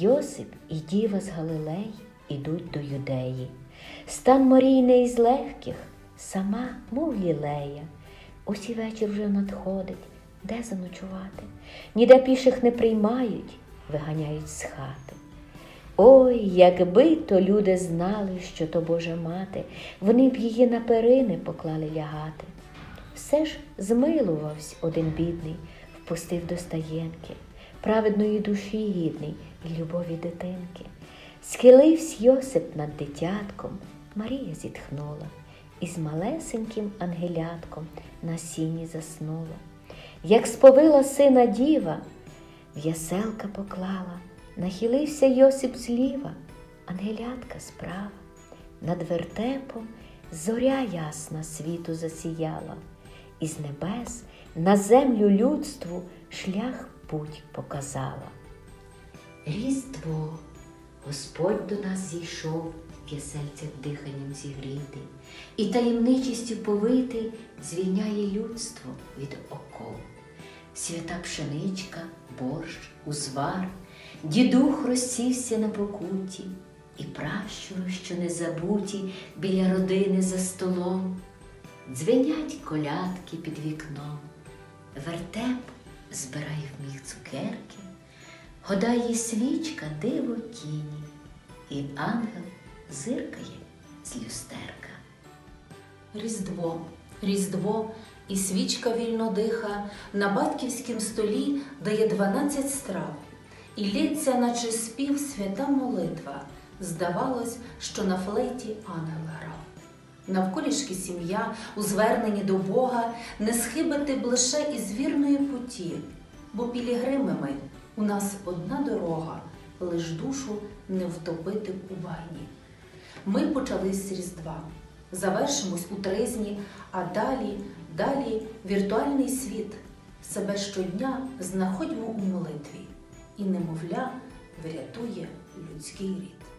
Йосип і діва з Галилей ідуть до юдеї. Стан Марії не із легких, сама, мов лілея. Ось і вечір вже надходить, де заночувати? Ніде піших не приймають, виганяють з хати. Ой, якби то люди знали, що то Божа мати, вони б її на перини поклали лягати. Все ж змилувався один бідний, впустив до стаєнки, праведної душі гідний і любові дитинки. Схилився Йосип над дитятком, Марія зітхнула, і з малесеньким ангелятком на сіні заснула. Як сповила сина діва, в яселка поклала, нахилився Йосип зліва, ангелятка справа. Над вертепом зоря ясна світу засіяла, і з небес на землю людству шлях путь показала. Різдво, Господь до нас зійшов, в ясельцях диханням зігрітий, і таємничістю повитий звільняє людство від оков. Свята пшеничка, борщ, узвар, дідух розсівся на покуті, і пращури, що не забуті біля родини за столом, дзвенять колядки під вікном, вертеп збирає в міг цукерки, годає свічка диво тіні, і ангел зиркає з люстерка. Різдво, Різдво, і свічка вільно диха, на батьківськім столі дає дванадцять страв, і лється, наче спів свята молитва. Здавалось, що на флейті ангел грав. Навколішки сім'я, у зверненні до Бога, не схибити б лише із вірної путі, бо пілігрими ми, у нас одна дорога, лиш душу не втопити у багні. Ми почали з Різдва, завершимось у тризні, а далі, далі віртуальний світ. Себе щодня знаходьмо у молитві, і немовля врятує людський рід.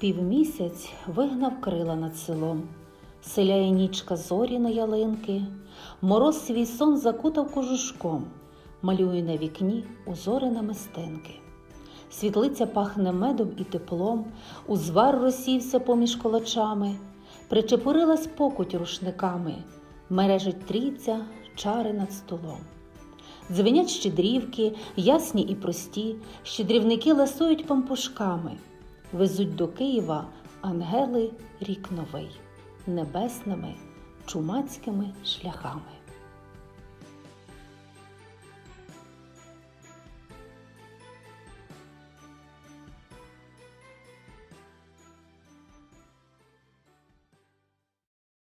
Півмісяць вигнав крила над селом, селяє нічка зорі на ялинки, мороз свій сон закутав кожушком, малює на вікні узори на мистинки. Світлиця пахне медом і теплом, узвар розсівся поміж колочами, причепурилась покуть рушниками, мережить трійця чари над столом. Дзвенять щедрівки, ясні і прості, щедрівники ласують пампушками, везуть до Києва ангели рік новий, небесними чумацькими шляхами.